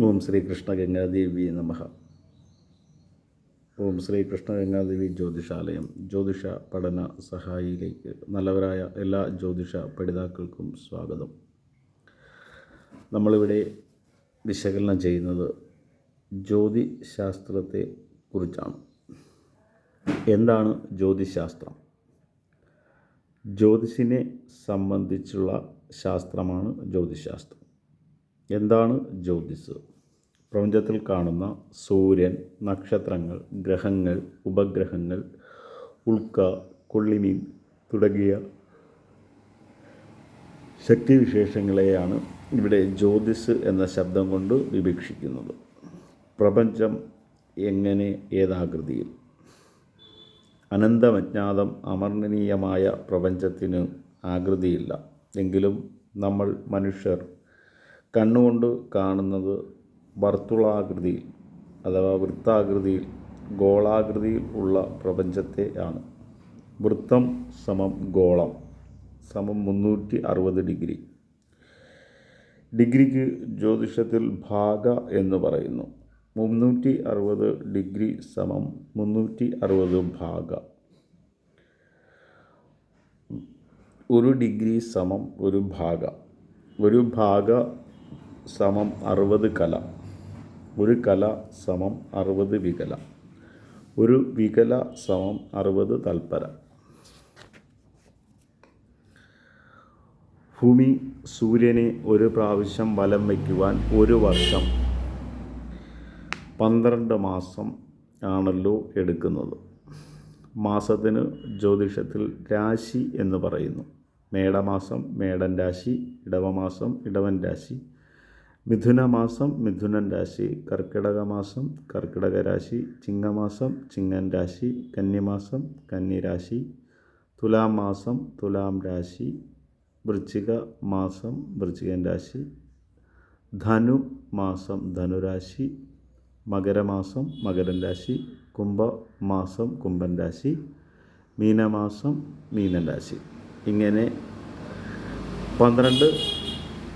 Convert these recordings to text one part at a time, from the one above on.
ഓം ശ്രീ കൃഷ്ണ ഗംഗാദേവി നമഃ. ഓം ശ്രീ കൃഷ്ണ ഗംഗാദേവി ജ്യോതിഷാലയം ജ്യോതിഷ പഠന സഹായിയിലേക്ക് നല്ലവരായ എല്ലാ ജ്യോതിഷ പഠിതാക്കൾക്കും സ്വാഗതം. നമ്മളിവിടെ വിശകലനം ചെയ്യുന്നത് ജ്യോതിശാസ്ത്രത്തെ കുറിച്ചാണ്. എന്താണ് ജ്യോതിശാസ്ത്രം? ജ്യോതിഷിനെ സംബന്ധിച്ചുള്ള ശാസ്ത്രമാണ് ജ്യോതിശാസ്ത്രം. എന്താണ് ജ്യോതിസ്? പ്രപഞ്ചത്തിൽ കാണുന്ന സൂര്യൻ നക്ഷത്രങ്ങൾ ഗ്രഹങ്ങൾ ഉപഗ്രഹങ്ങൾ ഉൾക്ക കൊള്ളിമീൻ തുടങ്ങിയ ശക്തിവിശേഷങ്ങളെയാണ് ഇവിടെ ജ്യോതിസ് എന്ന ശബ്ദം കൊണ്ട് വിവക്ഷിക്കുന്നത്. പ്രപഞ്ചം എങ്ങനെ ഏതാകൃതിയിൽ? അനന്തമജ്ഞാതം അമർണനീയമായ പ്രപഞ്ചത്തിന് ആകൃതിയില്ല. എങ്കിലും നമ്മൾ മനുഷ്യർ കണ്ണുകൊണ്ട് കാണുന്നത് വർത്തുളാകൃതിയിൽ അഥവാ വൃത്താകൃതിയിൽ ഗോളാകൃതിയിൽ ഉള്ള പ്രപഞ്ചത്തെ ആണ്. വൃത്തം സമം ഗോളം സമം മുന്നൂറ്റി അറുപത് ഡിഗ്രി. ഡിഗ്രിക്ക് ജ്യോതിഷത്തിൽ ഭാഗ എന്ന് പറയുന്നു. മുന്നൂറ്റി അറുപത് ഡിഗ്രി സമം മുന്നൂറ്റി അറുപത് ഭാഗ. ഒരു ഡിഗ്രി സമം ഒരു ഭാഗ. ഒരു ഭാഗ സമം അറുപത് കല. ഒരു കല സമം അറുപത് വികല. ഒരു വികല സമം അറുപത് തൽപര. ഭൂമി സൂര്യനെ ഒരു പ്രാവശ്യം വലം വയ്ക്കുവാൻ ഒരു വർഷം പന്ത്രണ്ട് മാസം ആണല്ലോ എടുക്കുന്നത്. മാസത്തിന് ജ്യോതിഷത്തിൽ രാശി എന്ന് പറയുന്നു. മേടമാസം മേടൻ രാശി ഇടവമാസം ഇടവൻ രാശി മിഥുനമാസം മിഥുനൻ രാശി കർക്കിടക മാസം കർക്കിടക രാശി ചിങ്ങമാസം ചിങ്ങൻ രാശി കന്നിമാസം കന്നിരാശി തുലാം മാസം തുലാം രാശി വൃശ്ചിക മാസം വൃശ്ചികൻ രാശി ധനു മാസം ധനുരാശി മകരമാസം മകരൻ രാശി കുംഭമാസം കുംഭൻ രാശി മീനമാസം മീനൻ രാശി. ഇങ്ങനെ പന്ത്രണ്ട്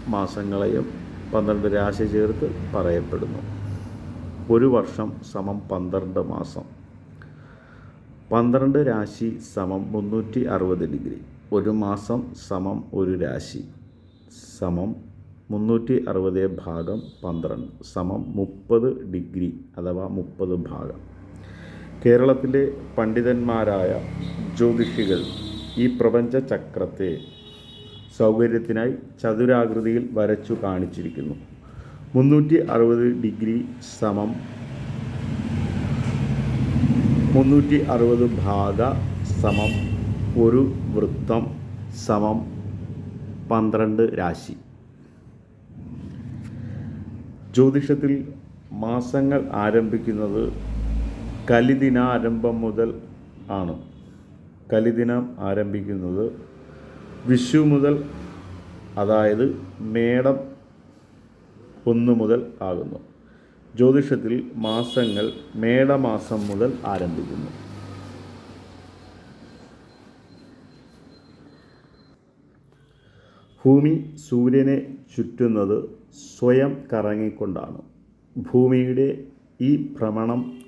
മാസങ്ങളെയും പന്ത്രണ്ട് രാശി ചേർത്ത് പറയപ്പെടുന്നു. ഒരു വർഷം സമം പന്ത്രണ്ട് മാസം. പന്ത്രണ്ട് രാശി സമം മുന്നൂറ്റി അറുപത് ഡിഗ്രി. ഒരു മാസം സമം ഒരു രാശി. സമം മുന്നൂറ്റി അറുപത് ഭാഗം പന്ത്രണ്ട്. സമം മുപ്പത് ഡിഗ്രി അഥവാ മുപ്പത് ഭാഗം. കേരളത്തിലെ പണ്ഡിതന്മാരായ ജ്യോതിഷികൾ ഈ പ്രപഞ്ച ചക്രത്തെ സൗകര്യത്തിനായി ചതുരാകൃതിയിൽ വരച്ചു കാണിച്ചിരിക്കുന്നു. മുന്നൂറ്റി അറുപത് ഡിഗ്രി സമം മുന്നൂറ്റി അറുപത് ഭാഗ സമം ഒരു വൃത്തം സമം പന്ത്രണ്ട് രാശി. ജ്യോതിഷത്തിൽ മാസങ്ങൾ ആരംഭിക്കുന്നത് കലിദിനാരംഭം മുതൽ ആണ്. കലിദിനം ആരംഭിക്കുന്നത് വിഷു മുതൽ അതായത് മേടം ഒന്ന് മുതൽ ആകുന്നു. ജ്യോതിഷത്തിൽ മാസങ്ങൾ മേടമാസം മുതൽ ആരംഭിക്കുന്നു. ഭൂമി സൂര്യനെ ചുറ്റുന്നത് സ്വയം കറങ്ങിക്കൊണ്ടാണ്. ഭൂമിയുടെ ഈ ഭ്രമണം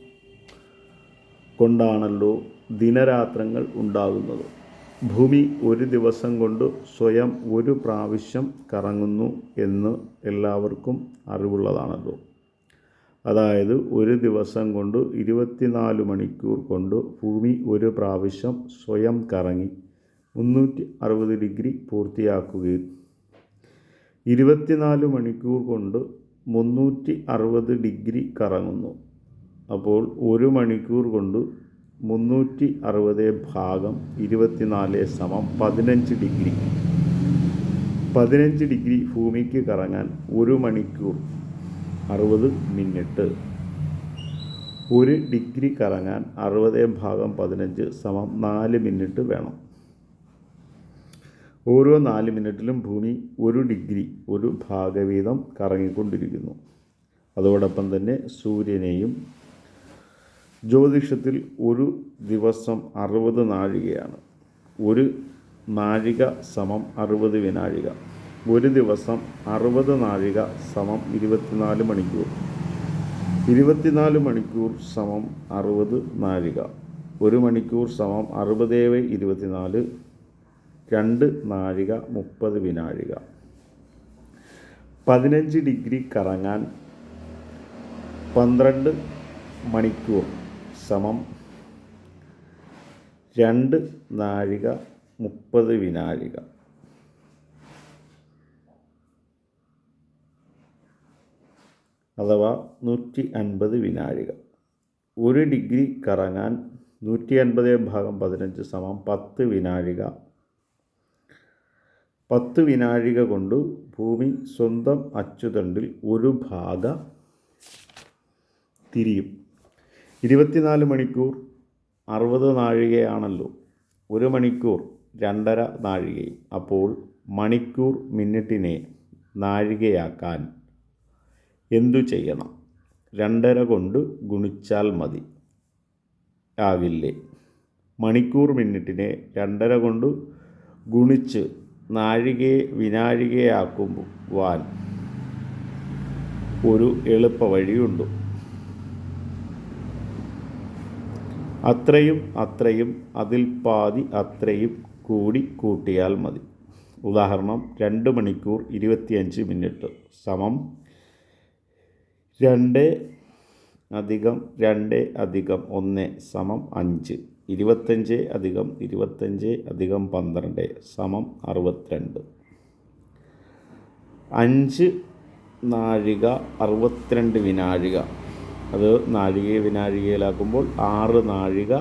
കൊണ്ടാണല്ലോ ദിനരാത്രങ്ങൾ ഉണ്ടാകുന്നത്. ഭൂമി ഒരു ദിവസം കൊണ്ട് സ്വയം ഒരു പ്രാവശ്യം കറങ്ങുന്നു എന്ന് എല്ലാവർക്കും അറിവുള്ളതാണല്ലോ. അതായത് ഒരു ദിവസം കൊണ്ട് ഇരുപത്തിനാല് മണിക്കൂർ കൊണ്ട് ഭൂമി ഒരു പ്രാവശ്യം സ്വയം കറങ്ങി മുന്നൂറ്റി അറുപത് ഡിഗ്രി പൂർത്തിയാക്കുകയും ഇരുപത്തിനാല് മണിക്കൂർ കൊണ്ട് മുന്നൂറ്റി അറുപത് ഡിഗ്രി കറങ്ങുന്നു. അപ്പോൾ ഒരു മണിക്കൂർ കൊണ്ട് മുന്നൂറ്റി അറുപത് ഭാഗം ഇരുപത്തിനാല് സമം പതിനഞ്ച് ഡിഗ്രി. പതിനഞ്ച് ഡിഗ്രി ഭൂമിക്ക് കറങ്ങാൻ ഒരു മണിക്കൂർ അറുപത് മിനിറ്റ്. ഒരു ഡിഗ്രി കറങ്ങാൻ അറുപത് ഭാഗം പതിനഞ്ച് സമം നാല് മിനിറ്റ് വേണം. ഓരോ നാല് മിനിറ്റിലും ഭൂമി ഒരു ഡിഗ്രി ഒരു ഭാഗവീതം കറങ്ങിക്കൊണ്ടിരിക്കുന്നു. അതോടൊപ്പം തന്നെ സൂര്യനെയും ജ്യോതിഷത്തിൽ ഒരു ദിവസം അറുപത് നാഴികയാണ്. ഒരു നാഴിക സമം അറുപത് വിനാഴിക. ഒരു ദിവസം അറുപത് നാഴിക സമം ഇരുപത്തിനാല് മണിക്കൂർ. ഇരുപത്തിനാല് മണിക്കൂർ സമം അറുപത് നാഴിക. ഒരു മണിക്കൂർ സമം അറുപതേഴ് ഇരുപത്തിനാല്. രണ്ട് നാഴിക മുപ്പത് വിനാഴിക. പതിനഞ്ച് ഡിഗ്രി കറങ്ങാൻ പന്ത്രണ്ട് മണിക്കൂർ. സമം. രണ്ട് നാഴിക മുപ്പത് വിനാഴിക. അഥവാ നൂറ്റി അൻപത് വിനാഴിക. ഒരു ഡിഗ്രി കറങ്ങാൻ നൂറ്റി അൻപത് ഭാഗം പതിനഞ്ച് സമം പത്ത് വിനാഴിക. പത്ത് വിനാഴിക കൊണ്ട് ഭൂമി സ്വന്തം അച്ചുതണ്ടിൽ ഒരു ഭാഗ തിരിയും. ഇരുപത്തിനാല് മണിക്കൂർ അറുപത് നാഴികയാണല്ലോ. ഒരു മണിക്കൂർ രണ്ടര നാഴികയും അപ്പോൾ മണിക്കൂർ മിനിറ്റിനെ നാഴികയാക്കാൻ എന്തു ചെയ്യണം? രണ്ടര കൊണ്ട് ഗുണിച്ചാൽ മതി. ആകില്ലേ? മണിക്കൂർ മിനിറ്റിനെ രണ്ടര കൊണ്ട് ഗുണിച്ച് നാഴികയെ വിനാഴികയാക്കുവാൻ ഒരു എളുപ്പ വഴിയുണ്ട് അത്രയും അത്രയും അതിൽ പാതി അത്രയും കൂടി കൂട്ടിയാൽ മതി. ഉദാഹരണം രണ്ട് മണിക്കൂർ ഇരുപത്തിയഞ്ച് മിനിറ്റ് സമം രണ്ട് അധികം രണ്ട് അധികം ഒന്ന് സമം അഞ്ച്. ഇരുപത്തഞ്ച് അധികം ഇരുപത്തഞ്ച് അധികം പന്ത്രണ്ട് സമം അറുപത്തിരണ്ട്. അഞ്ച് നാഴിക അറുപത്തിരണ്ട് വിനാഴിക. അത് നാഴികയെ വിനാഴികയിലാക്കുമ്പോൾ ആറ് നാഴിക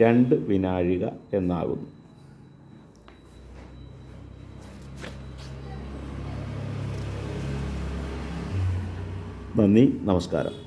രണ്ട് വിനാഴിക എന്നാകുന്നു. നന്ദി നമസ്കാരം.